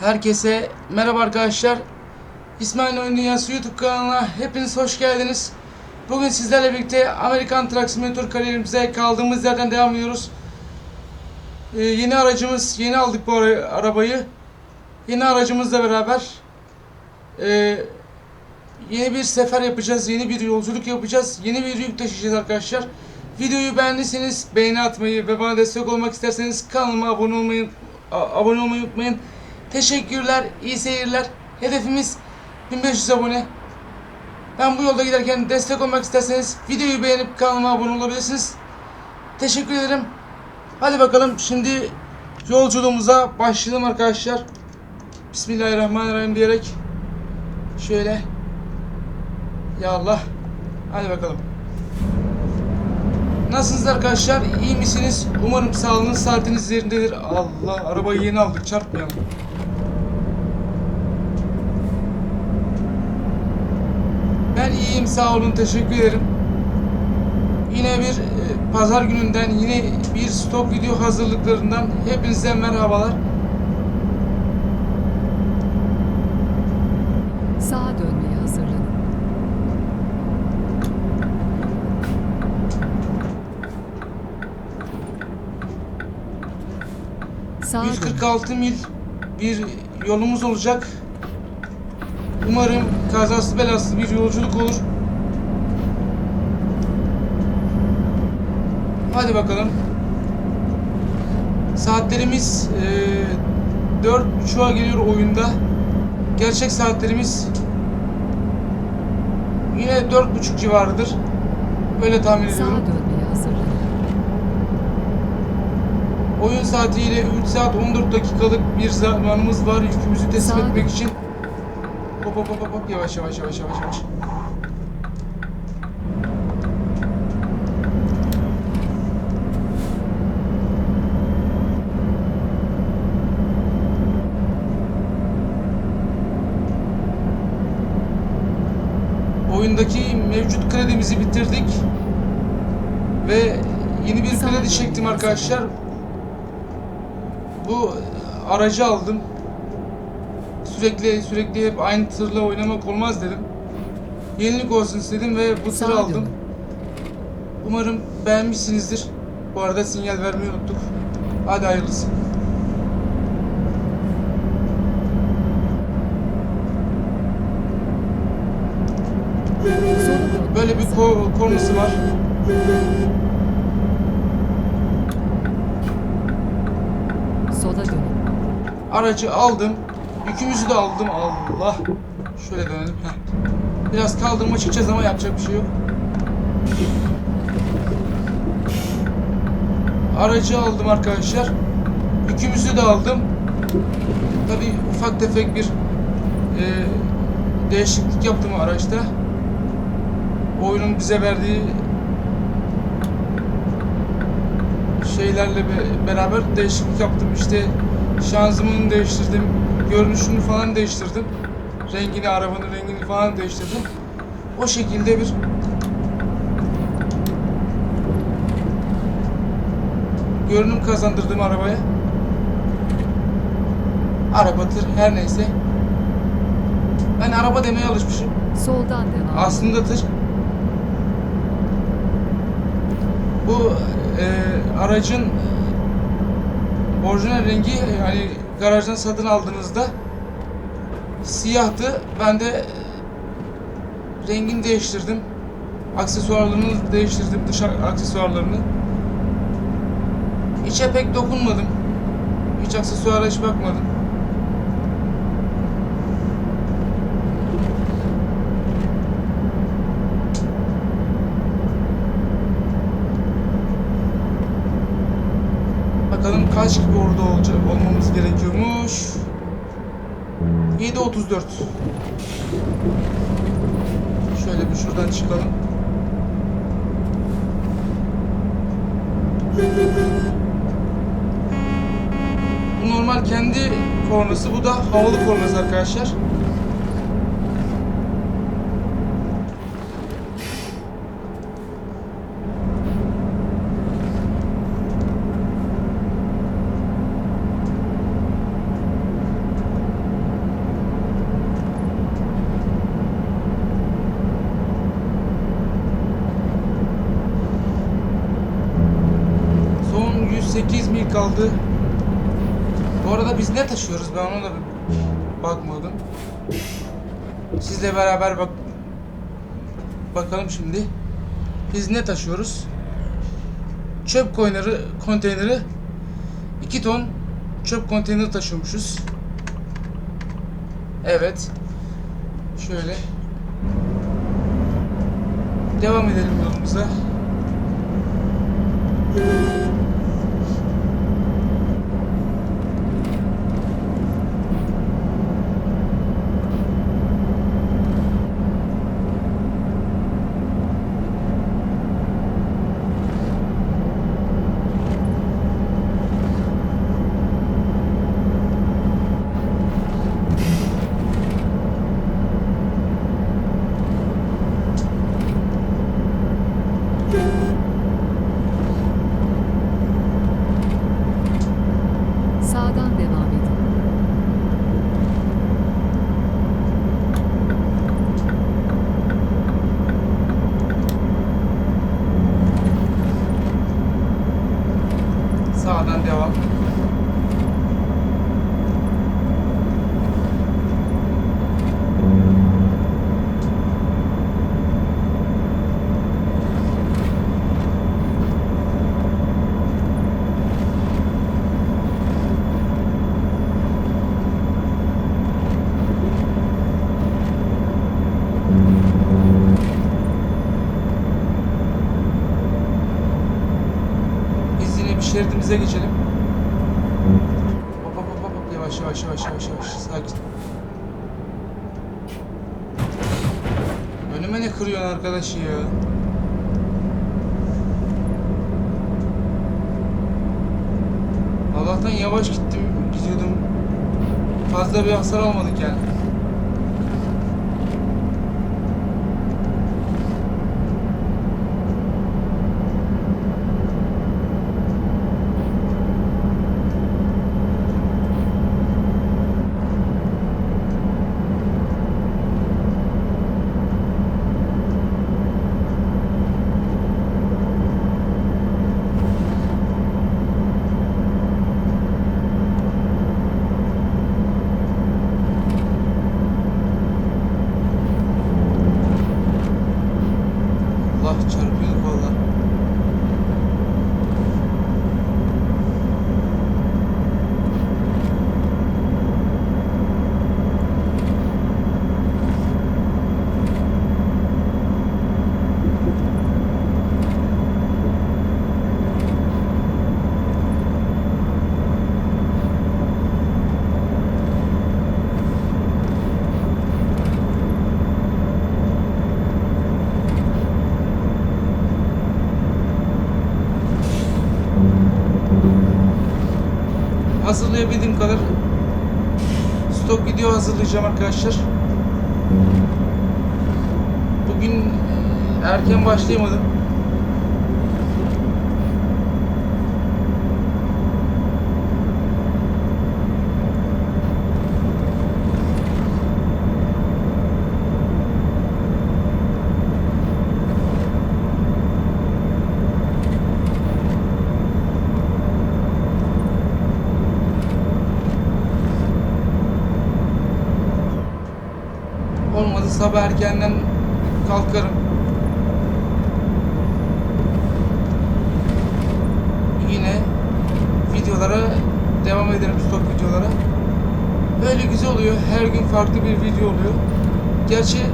Herkese merhaba arkadaşlar. İsmail Oyun Dünyası YouTube kanalına hepiniz hoş geldiniz. Bugün sizlerle birlikte Amerikan Truck Simulator kariyerimize kaldığımız yerden devam ediyoruz. Ee, yeni aracımız, yeni aldık bu ara- arabayı. Yeni aracımızla beraber ee, yeni bir sefer yapacağız, yeni bir yolculuk yapacağız, yeni bir yük taşıyacağız arkadaşlar. Videoyu beğendiyseniz beğeni atmayı ve bana destek olmak isterseniz kanalıma abone olmayı abone olmayı unutmayın. Teşekkürler, iyi seyirler. Hedefimiz 1500 abone. Ben bu yolda giderken destek olmak isterseniz videoyu beğenip kanalıma abone olabilirsiniz. Teşekkür ederim. Hadi bakalım şimdi yolculuğumuza başlayalım arkadaşlar. Bismillahirrahmanirrahim diyerek şöyle ya Allah hadi bakalım. Nasılsınız arkadaşlar? İyi misiniz? Umarım sağlığınız saatiniz yerindedir. Allah arabayı yeni aldık çarpmayalım. Ben iyiyim sağ olun teşekkür ederim. Yine bir e, pazar gününden yine bir stok video hazırlıklarından hepinize merhabalar. Sağa dönmeye hazırlanın. Sağa dönün. 146 mil bir yolumuz olacak. Umarım kazasız belasız bir yolculuk olur. Hadi bakalım. Saatlerimiz e, 4.30'a geliyor oyunda. Gerçek saatlerimiz yine 4.30 civarıdır. Böyle tahmin ediyorum. Oyun saatiyle 3 saat 14 dakikalık bir zamanımız var yükümüzü teslim etmek için. Hop hop hop hop yavaş yavaş yavaş yavaş yavaş. Oyundaki mevcut kredimizi bitirdik. Ve yeni bir kredi çektim arkadaşlar. Bu aracı aldım. Sürekli sürekli hep aynı tırla oynamak olmaz dedim. Yenilik olsun istedim ve bu tırı aldım. Umarım beğenmişsinizdir. Bu arada sinyal vermeyi unuttuk. Hadi hayırlısı. Böyle bir ko- kornası var. Dönün. Aracı aldım. Yükümüzü de aldım. Allah. Şöyle dönelim. Heh. Biraz kaldırıma çıkacağız ama yapacak bir şey yok. Aracı aldım arkadaşlar. Yükümüzü de aldım. Tabi ufak tefek bir e, değişiklik yaptım araçta. Oyunun bize verdiği şeylerle be- beraber değişiklik yaptım. İşte şanzımanını değiştirdim, görünüşünü falan değiştirdim. Rengini, arabanın rengini falan değiştirdim. O şekilde bir görünüm kazandırdım arabaya. Araba, tır, her neyse. Ben araba demeye alışmışım. Soldan devam. Aslında tır. Bu e, aracın orijinal rengi yani garajdan satın aldığınızda siyahtı. Ben de e, rengini değiştirdim. Aksesuarlarını değiştirdim dış aksesuarlarını. İçe pek dokunmadım. Hiç aksesuara hiç bakmadım. Bakalım kaç gibi orada olacak olmamız gerekiyormuş. 7.34 Şöyle bir şuradan çıkalım. Bu normal kendi kornası, bu da havalı kornası arkadaşlar. 8 mil kaldı. Bu arada biz ne taşıyoruz? Ben ona da bakmadım. Sizle beraber bak bakalım şimdi. Biz ne taşıyoruz? Çöp konteyneri, konteyneri 2 ton çöp konteyneri taşıyormuşuz. Evet. Şöyle. Devam edelim yolumuza. Sağdan devam edin. Sağdan devam. Biz şeridimize geçelim. Hop hop hop hop yavaş yavaş yavaş yavaş yavaş sakin. Önüme ne kırıyorsun arkadaş ya? Allah'tan yavaş gittim, gidiyordum. Fazla bir hasar almadık yani. Hazırlayabildiğim kadar stok video hazırlayacağım arkadaşlar. Bugün e, erken başlayamadım. Sabah erkenden kalkarım. Yine videolara devam ederim stok videolara. Böyle güzel oluyor. Her gün farklı bir video oluyor. Gerçi eee,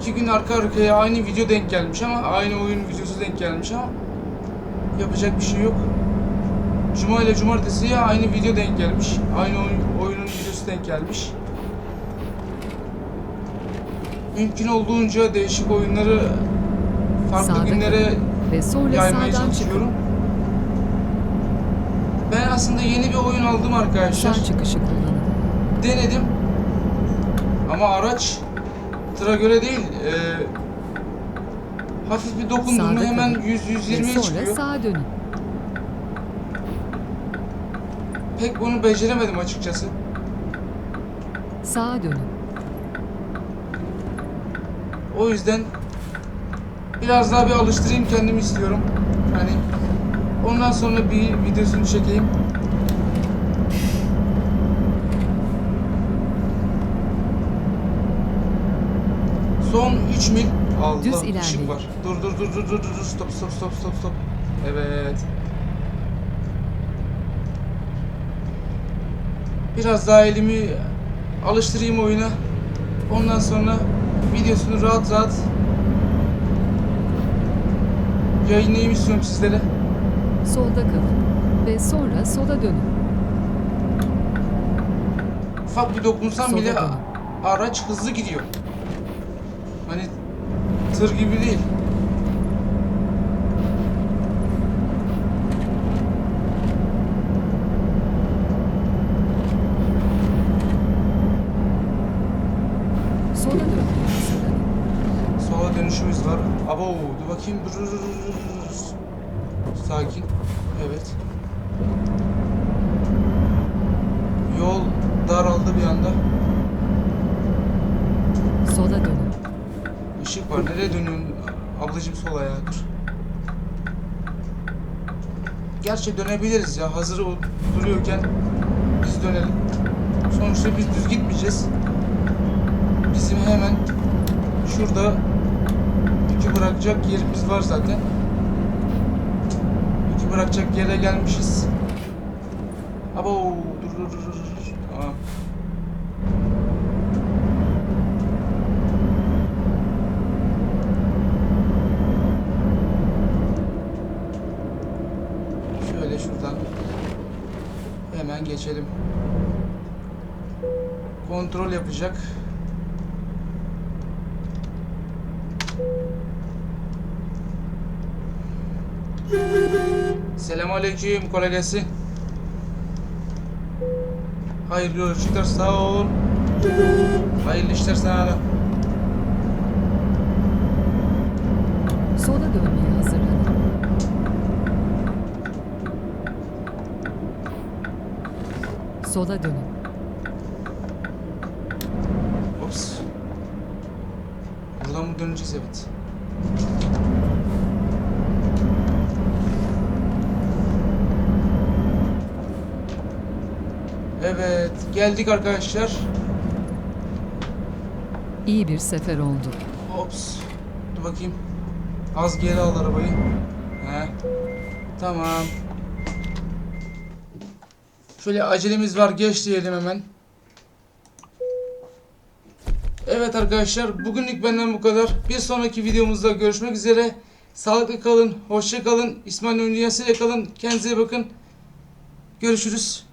iki gün arka arkaya aynı video denk gelmiş ama aynı oyun videosu denk gelmiş ama yapacak bir şey yok. Cuma ile cumartesiye aynı video denk gelmiş. Aynı oyun, oyunun videosu denk gelmiş. Mümkün olduğunca değişik oyunları farklı Sağda günlere Ve sonra yaymaya çalışıyorum. çıkın. Ben aslında yeni bir oyun aldım arkadaşlar. Sağ çıkışı kullanın. Denedim. Ama araç tıra göre değil. eee, hafif bir Sağda hemen kalın. 100-120'ye Ve sonra çıkıyor. sağa dönün. Pek bunu beceremedim açıkçası. Sağa dönün. O yüzden biraz daha bir alıştırayım kendimi istiyorum. Hani ondan sonra bir videosunu çekeyim. Son 3 mil. Allah Düz ışık ilerleyin. var. Dur dur dur dur dur dur dur stop stop stop stop stop. Evet. Biraz daha elimi alıştırayım oyuna. Ondan sonra videosunu rahat rahat yayınlayayım istiyorum sizlere. Solda kalın. Ve sonra sola dönün. Ufak bir dokunsam Sola bile dönün. a- araç hızlı gidiyor. Hani tır gibi değil. Sola dönmeye hazırlanın. Sola dönüşümüz var. Abo dur. Sakin. Evet. Yol daraldı bir anda. Sola dönün. Işık var. Nereye dönüyorsun? Ablacım sola ya. Dur. Gerçi dönebiliriz ya. Hazır o duruyorken biz dönelim. Sonuçta biz düz gitmeyeceğiz. Bizim hemen şurada bırakacak yerimiz var zaten. İki bırakacak yere gelmişiz. Abo dur dur dur dur. Tamam. Şöyle şuradan hemen geçelim. Kontrol yapacak. Selamünaleyküm kolay gelsin. Hayırlı yolculuklar sağ ol. Hayırlı işler sana da. Sola dönmeye hazırlanın. Sola dönün. Ops. Buradan mı döneceğiz evet. Evet, geldik arkadaşlar. İyi bir sefer oldu. Ops. Dur bakayım. Az geri al arabayı. He. Tamam. Şöyle acelemiz var. Geç diyelim hemen. Evet arkadaşlar. Bugünlük benden bu kadar. Bir sonraki videomuzda görüşmek üzere. Sağlıklı kalın. Hoşça kalın. İsmail Dünyası ile kalın. Kendinize bakın. Görüşürüz.